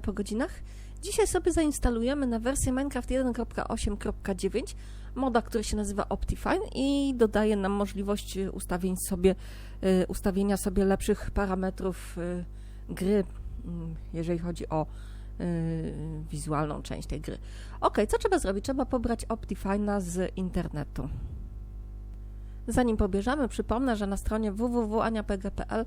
Po godzinach. Dzisiaj sobie zainstalujemy na wersję Minecraft 1.8.9 moda, który się nazywa Optifine i dodaje nam możliwość ustawień sobie, y, ustawienia sobie lepszych parametrów y, gry, mm, jeżeli chodzi o y, wizualną część tej gry. Ok, co trzeba zrobić? Trzeba pobrać Optifine'a z internetu. Zanim pobierzemy, przypomnę, że na stronie www.aniapg.pl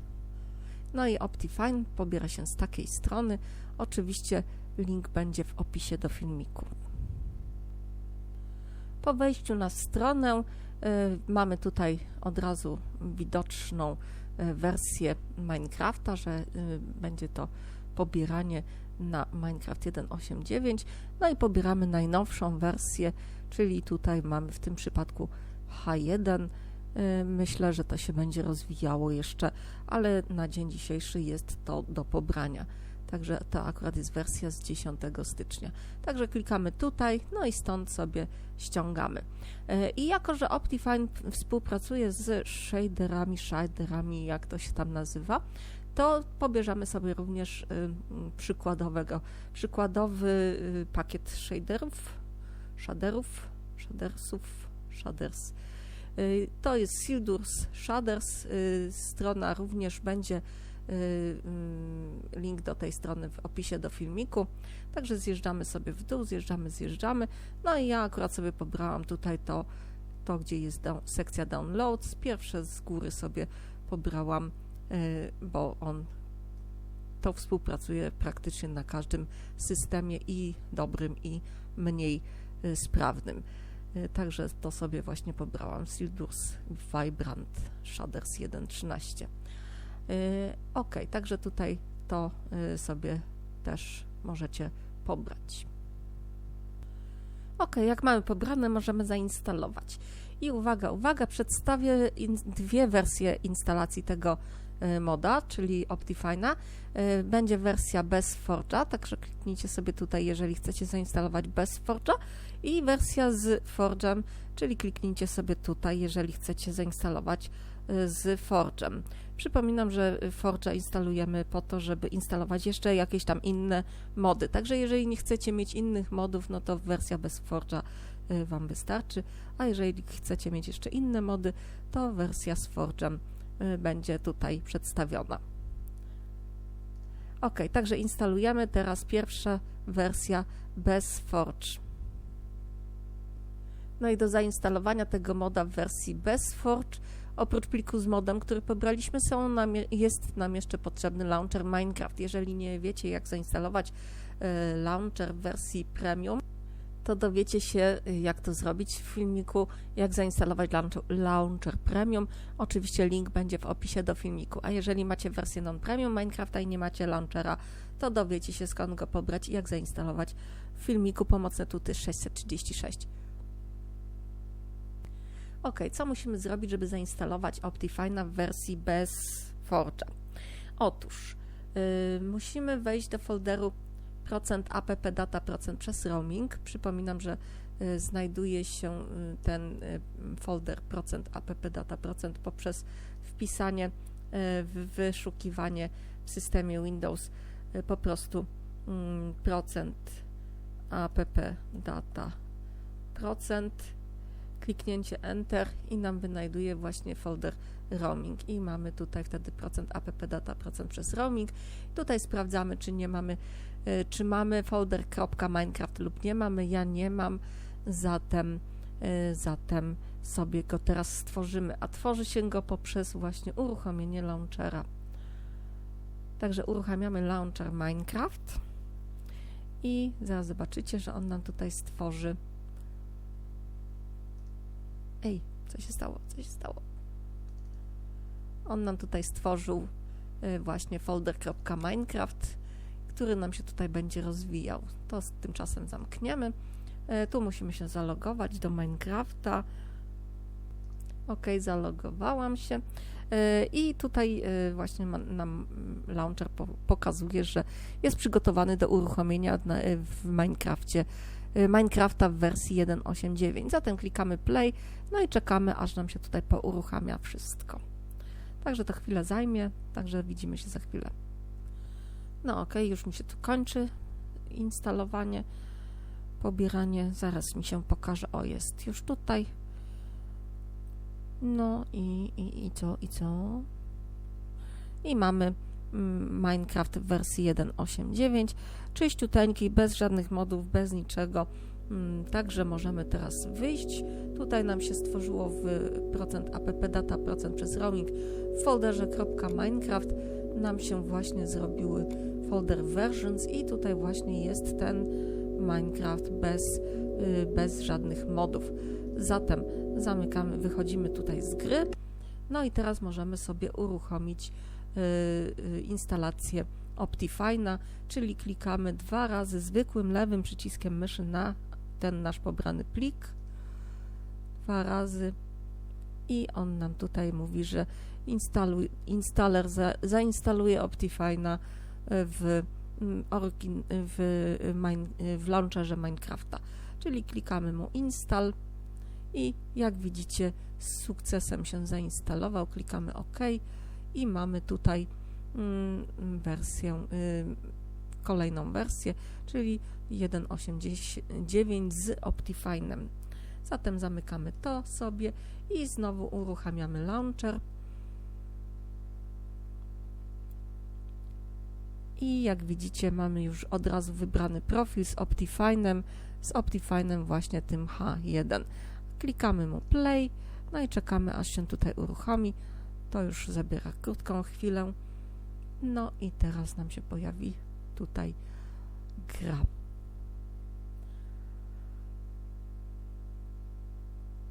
No i Optifine pobiera się z takiej strony. Oczywiście link będzie w opisie do filmiku. Po wejściu na stronę y, mamy tutaj od razu widoczną y, wersję Minecrafta, że y, będzie to pobieranie na Minecraft 1.8.9. No i pobieramy najnowszą wersję, czyli tutaj mamy w tym przypadku H1. Myślę, że to się będzie rozwijało jeszcze, ale na dzień dzisiejszy jest to do pobrania. Także to akurat jest wersja z 10 stycznia. Także klikamy tutaj, no i stąd sobie ściągamy. E, I jako, że Optifine współpracuje z shaderami, shaderami, jak to się tam nazywa, to pobierzemy sobie również y, przykładowego, przykładowy y, pakiet shaderów, shaderów, shadersów, shaders. Y, to jest Sildurs Shaders. Strona również będzie Y, y, link do tej strony w opisie do filmiku. Także zjeżdżamy sobie w dół, zjeżdżamy, zjeżdżamy. No i ja akurat sobie pobrałam tutaj to, to gdzie jest down, sekcja downloads. Pierwsze z góry sobie pobrałam, y, bo on to współpracuje praktycznie na każdym systemie i dobrym, i mniej sprawnym. Także to sobie właśnie pobrałam. Sildurs Vibrant Shaders 1.13. Y, ok, także tutaj to y, sobie też możecie pobrać. Ok, jak mamy pobrane, możemy zainstalować. I uwaga, uwaga, przedstawię dwie wersje instalacji tego y, moda, czyli Optifine'a. Będzie wersja bez Forge'a, także kliknijcie sobie tutaj, jeżeli chcecie zainstalować bez Forge'a i wersja z Forge'em, czyli kliknijcie sobie tutaj, jeżeli chcecie zainstalować z Forge'em. Przypominam, że Forge'a instalujemy po to, żeby instalować jeszcze jakieś tam inne mody. Także jeżeli nie chcecie mieć innych modów, no to wersja bez Forge'a y, Wam wystarczy, a jeżeli chcecie mieć jeszcze inne mody, to wersja z Forge'em y, będzie tutaj przedstawiona. Ok, także instalujemy teraz pierwsza wersja bez Forge. No i do zainstalowania tego moda w wersji bez Forge Oprócz pliku z modem, który pobraliśmy, są nam, jest nam jeszcze potrzebny launcher Minecraft. Jeżeli nie wiecie, jak zainstalować e, launcher w wersji premium, to dowiecie się, jak to zrobić w filmiku, jak zainstalować launcher, premium. Oczywiście link będzie w opisie do filmiku. A jeżeli macie wersję non-premium Minecrafta i nie macie launchera, to dowiecie się, skąd go pobrać i jak zainstalować w filmiku pomocne tuty 636. Ok, co musimy zrobić, żeby zainstalować Optifine w wersji bez Forge'a? Otóż yy, musimy wejść do folderu %app data procent przez roaming. Przypominam, że y, znajduje się y, ten y, folder %app data procent poprzez wpisanie w wyszukiwanie w systemie Windows po prostu mm, procent app data procent kliknięcie Enter i nam wynajduje właśnie folder roaming i mamy tutaj wtedy procent app data procent przez roaming. Tutaj sprawdzamy, czy nie mamy, e, czy mamy folder .minecraft lub nie mamy. Ja nie mam, zatem, e, zatem sobie go teraz stworzymy, a tworzy się go poprzez właśnie uruchomienie launchera. Także uruchamiamy launcher Minecraft i zaraz zobaczycie, że on nam tutaj stworzy Ej, co się stało? Co się stało? On nam tutaj stworzył y, właśnie folder.minecraft, który nam się tutaj będzie rozwijał. To z tymczasem zamkniemy. E, tu musimy się zalogować do Minecrafta. Ok, zalogowałam się. E, I tutaj właśnie nam launcher pokazuje, że jest przygotowany do uruchomienia w Minecrafcie Minecrafta w wersji 1.8.9. Zatem klikamy play, no i czekamy, aż nam się tutaj pouruchamia wszystko. Także to chwilę zajmie, także widzimy się za chwilę. No ok, już mi się tu kończy instalowanie, pobieranie, zaraz mi się pokaże, o jest już tutaj. No i, i, i co, i co? I mamy Minecraft w wersji 1.8.9, czyściuteńki, bez żadnych modów, bez niczego. Mm, także możemy teraz wyjść. Tutaj nam się stworzyło w procent app data procent przez roaming w folderze .minecraft nam się właśnie zrobiły folder versions i tutaj właśnie jest ten Minecraft bez, y, bez żadnych modów. Zatem zamykamy, wychodzimy tutaj z gry. No i teraz możemy sobie uruchomić instalację Optifine'a, czyli klikamy dwa razy zwykłym lewym przyciskiem myszy na ten nasz pobrany plik. Dwa razy i on nam tutaj mówi, że instaluj, installer za, zainstaluje Optifine'a w, mm, w, w launcherze Minecrafta. Czyli klikamy mu install i jak widzicie z sukcesem się zainstalował, klikamy OK i mamy tutaj mm, wersję, y, kolejną wersję, czyli 1.8.9 z Optifine'em. Zatem zamykamy to sobie i znowu uruchamiamy launcher. I jak widzicie mamy już od razu wybrany profil z Optifine'em, z Optifine'em właśnie tym H1. Klikamy mu play, no i czekamy aż się tutaj uruchomi. To już zabiera krótką chwilę. No i teraz nam się pojawi tutaj gra.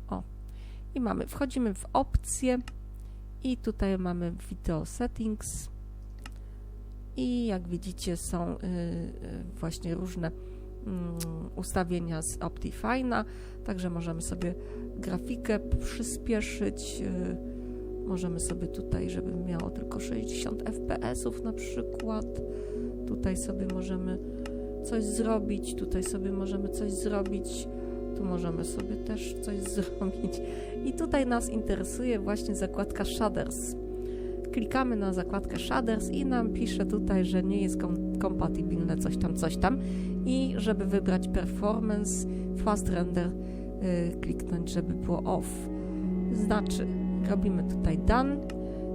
O, i mamy, wchodzimy w opcje i tutaj mamy video settings i jak widzicie są y, y, właśnie różne mm, ustawienia z Optifine'a, także możemy sobie grafikę przyspieszyć, y, możemy sobie tutaj, żeby miało tylko 60 fps na przykład, tutaj sobie możemy coś zrobić, tutaj sobie możemy coś zrobić, tu możemy sobie też coś zrobić. I tutaj nas interesuje właśnie zakładka Shaders. Klikamy na zakładkę Shaders i nam pisze tutaj, że nie jest kom kompatybilne coś tam, coś tam. I żeby wybrać Performance, Fast Render yy, kliknąć, żeby było Off. Znaczy, robimy tutaj Done,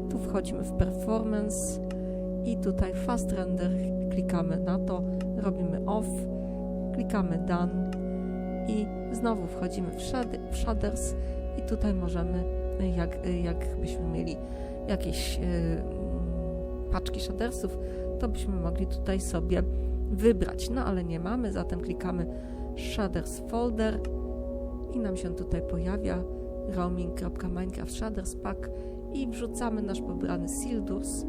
tu wchodzimy w Performance i tutaj Fast Render, klikamy na to, robimy Off, klikamy Done. I znowu wchodzimy w, shad w Shaders. I tutaj możemy, jak, jakbyśmy mieli jakieś y, paczki shadersów, to byśmy mogli tutaj sobie wybrać. No ale nie mamy, zatem klikamy shaders folder i nam się tutaj pojawia roaming.minecraft shaders i wrzucamy nasz pobrany Sildurs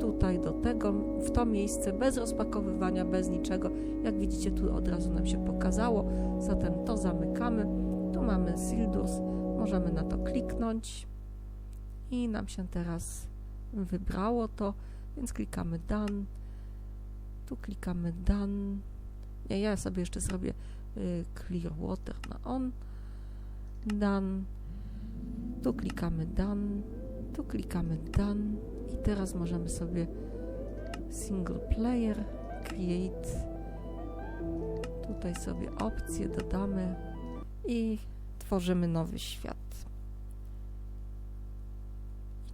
tutaj do tego, w to miejsce, bez rozpakowywania, bez niczego. Jak widzicie, tu od razu nam się pokazało, zatem to zamykamy. Tu mamy Sildurs, możemy na to kliknąć i nam się teraz wybrało to, więc klikamy Done. Tu klikamy Done. Nie, ja sobie jeszcze zrobię y, Clear Water na On. Done. Tu klikamy Done. Tu klikamy Done. I teraz możemy sobie Single Player Create. Tutaj sobie opcje dodamy i tworzymy nowy świat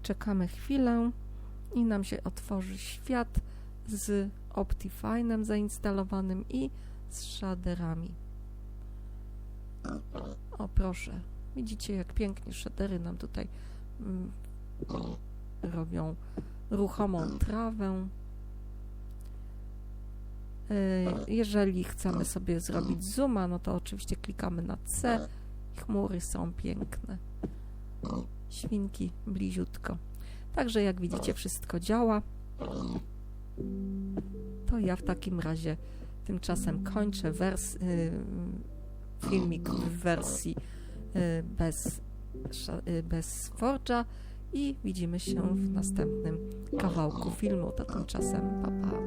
czekamy chwilę i nam się otworzy świat z Optifine'em zainstalowanym i z shaderami. O proszę, widzicie jak pięknie shadery nam tutaj mm, robią ruchomą trawę. E, jeżeli chcemy sobie zrobić zooma, no to oczywiście klikamy na C. Chmury są piękne świnki bliziutko. Także jak widzicie wszystko działa. To ja w takim razie tymczasem kończę wers y, filmik w wersji bez, y, bez Forge'a i widzimy się w następnym kawałku filmu. To tymczasem pa pa.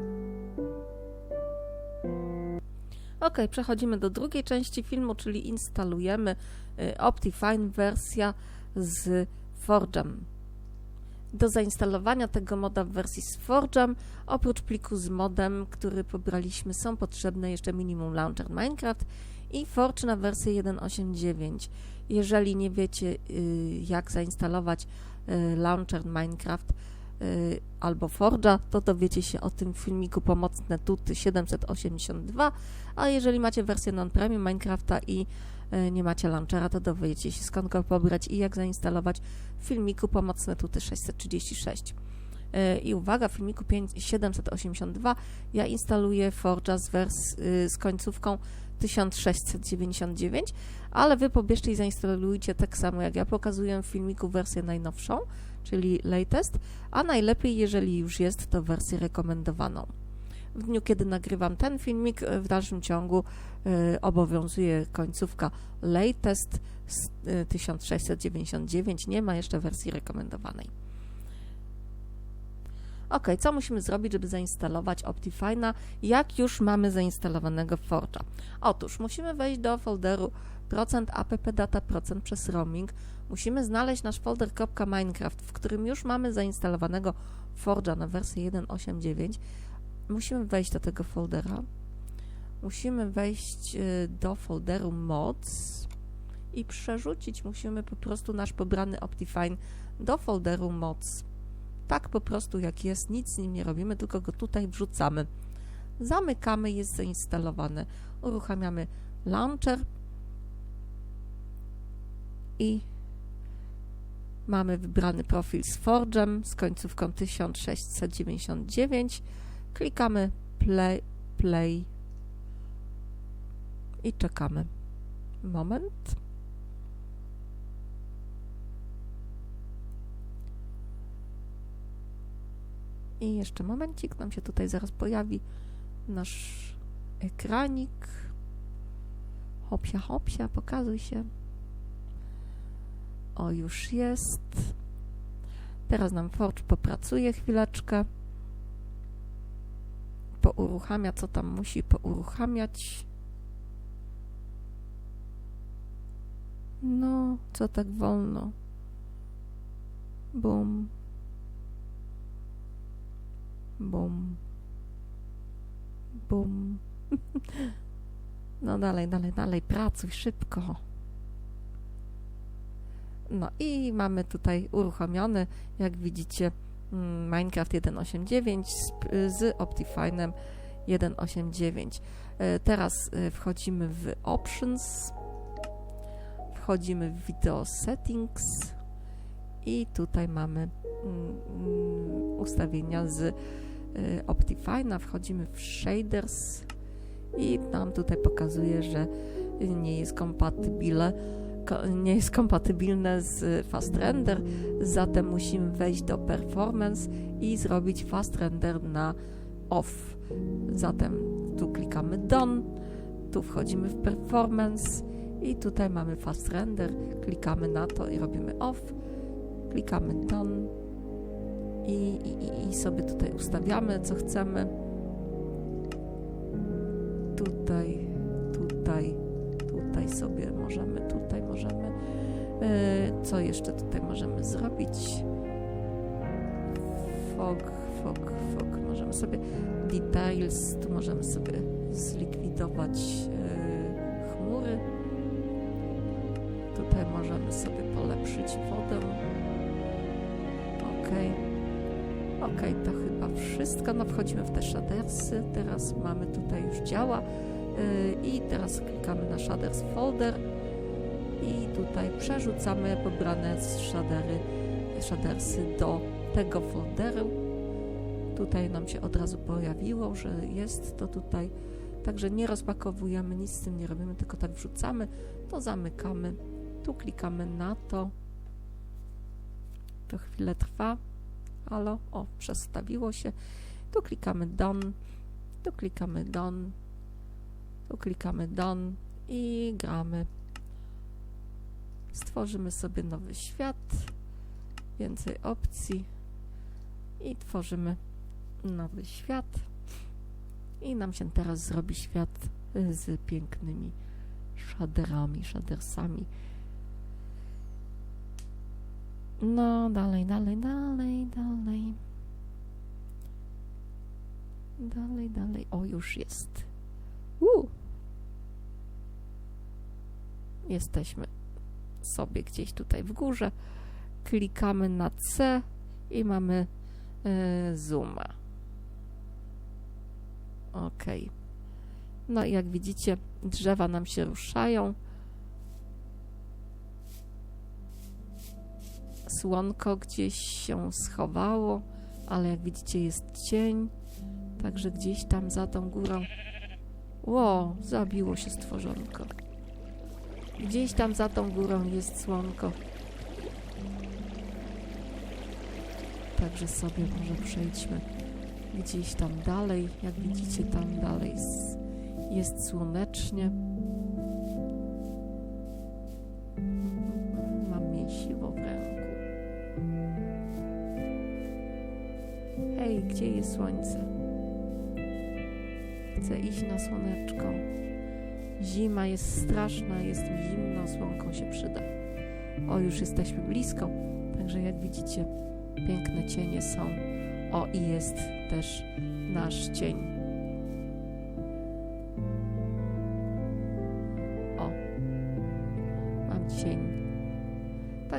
Ok, przechodzimy do drugiej części filmu, czyli instalujemy y, Optifine wersja z Forge'em. Do zainstalowania tego moda w wersji z Forge'em, oprócz pliku z modem, który pobraliśmy, są potrzebne jeszcze minimum launcher Minecraft i Forge na wersję 1.8.9. Jeżeli nie wiecie, y, jak zainstalować y, launcher Minecraft y, albo Forge'a, to dowiecie się o tym w filmiku pomocne tuty 782, a jeżeli macie wersję non-premium Minecrafta i nie macie launchera, to dowiecie się skąd go pobrać i jak zainstalować w filmiku pomocne tuty 636. I uwaga, w filmiku 5, 782 ja instaluję Forge'a z, z końcówką 1699, ale wy pobierzcie i zainstalujcie tak samo jak ja pokazuję w filmiku wersję najnowszą, czyli latest, a najlepiej, jeżeli już jest, to wersję rekomendowaną. W dniu, kiedy nagrywam ten filmik, e, w dalszym ciągu y, obowiązuje końcówka latest z y, 1699, nie ma jeszcze wersji rekomendowanej. Ok, co musimy zrobić, żeby zainstalować Optifine'a, jak już mamy zainstalowanego Forge'a? Otóż musimy wejść do folderu %appdata przez roaming. Musimy znaleźć nasz folder .minecraft, w którym już mamy zainstalowanego Forge'a na wersję 1.8.9. Musimy wejść do tego foldera. Musimy wejść y, do folderu mods i przerzucić musimy po prostu nasz pobrany Optifine do folderu mods tak po prostu jak jest, nic z nim nie robimy, tylko go tutaj wrzucamy. Zamykamy, jest zainstalowane. Uruchamiamy launcher i mamy wybrany profil z Forge'em z końcówką 1699. Klikamy play, play i czekamy. Moment. I jeszcze momencik, nam się tutaj zaraz pojawi nasz ekranik. Hopsia, hopsia, pokazuj się. O, już jest. Teraz nam Forge popracuje chwileczkę. Pouruchamia, co tam musi pouruchamiać. No, co tak wolno. Bum. Bum. Bum. No dalej, dalej, dalej, pracuj szybko. No i mamy tutaj uruchomiony, jak widzicie, mm, Minecraft 1.8.9 z, Optifine'em 1.8.9. E, teraz e, wchodzimy w Options, wchodzimy w Video Settings i tutaj mamy mm, mm, ustawienia z Optifine'a, wchodzimy w shaders i nam tutaj pokazuje, że nie jest kompatybilne nie jest kompatybilne z Fast Render, zatem musimy wejść do Performance i zrobić Fast Render na Off. Zatem tu klikamy Done, tu wchodzimy w Performance i tutaj mamy Fast Render, klikamy na to i robimy Off, klikamy Done i, i, i sobie tutaj ustawiamy, co chcemy. Tutaj, tutaj, tutaj sobie możemy, tutaj możemy. E, co jeszcze tutaj możemy zrobić? Fog, fog, fog. Możemy sobie details, tu możemy sobie zlikwidować e, chmury. Tutaj możemy sobie polepszyć wodę. Ok. Ok, to chyba wszystko. No wchodzimy w te shadersy. Teraz mamy tutaj już działa. Yy, I teraz klikamy na shaders folder i tutaj przerzucamy pobrane z shadery, shadersy do tego folderu. Tutaj nam się od razu pojawiło, że jest to tutaj. Także nie rozpakowujemy, nic z tym nie robimy, tylko tak wrzucamy, to zamykamy. Tu klikamy na to. To chwilę trwa. Halo, o, przestawiło się. Tu klikamy Done, tu klikamy Done, tu klikamy Done i gramy. Stworzymy sobie nowy świat, więcej opcji i tworzymy nowy świat. I nam się teraz zrobi świat z pięknymi shaderami, shadersami. No, dalej, dalej, dalej, dalej. Dalej, dalej. O, już jest. Uh. Jesteśmy sobie gdzieś tutaj w górze. Klikamy na C i mamy y, zooma. Ok. No i jak widzicie, drzewa nam się ruszają. Słonko gdzieś się schowało, ale jak widzicie jest cień, także gdzieś tam za tą górą. Ło, zabiło się stworzonko. Gdzieś tam za tą górą jest słonko. Także sobie może przejdźmy gdzieś tam dalej. Jak widzicie, tam dalej jest słonecznie. Hej, gdzie jest słońce? Chcę iść na słoneczko. Zima jest straszna, jest mi zimno, słonko się przyda. O, już jesteśmy blisko, także jak widzicie, piękne cienie są. O, i jest też nasz cień.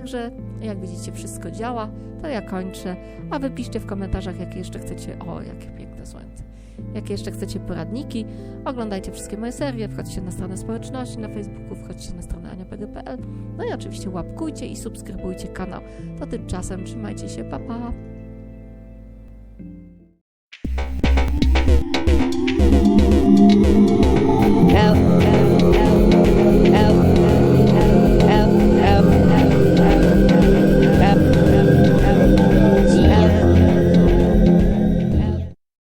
Także, jak widzicie, wszystko działa. To ja kończę, a wy piszcie w komentarzach, jakie jeszcze chcecie. O, jakie piękne słońce. Jakie jeszcze chcecie poradniki. Oglądajcie wszystkie moje serie, wchodźcie na stronę społeczności na Facebooku, wchodźcie na stronę aniapg.pl. No i oczywiście łapkujcie i subskrybujcie kanał. To tymczasem trzymajcie się, pa pa!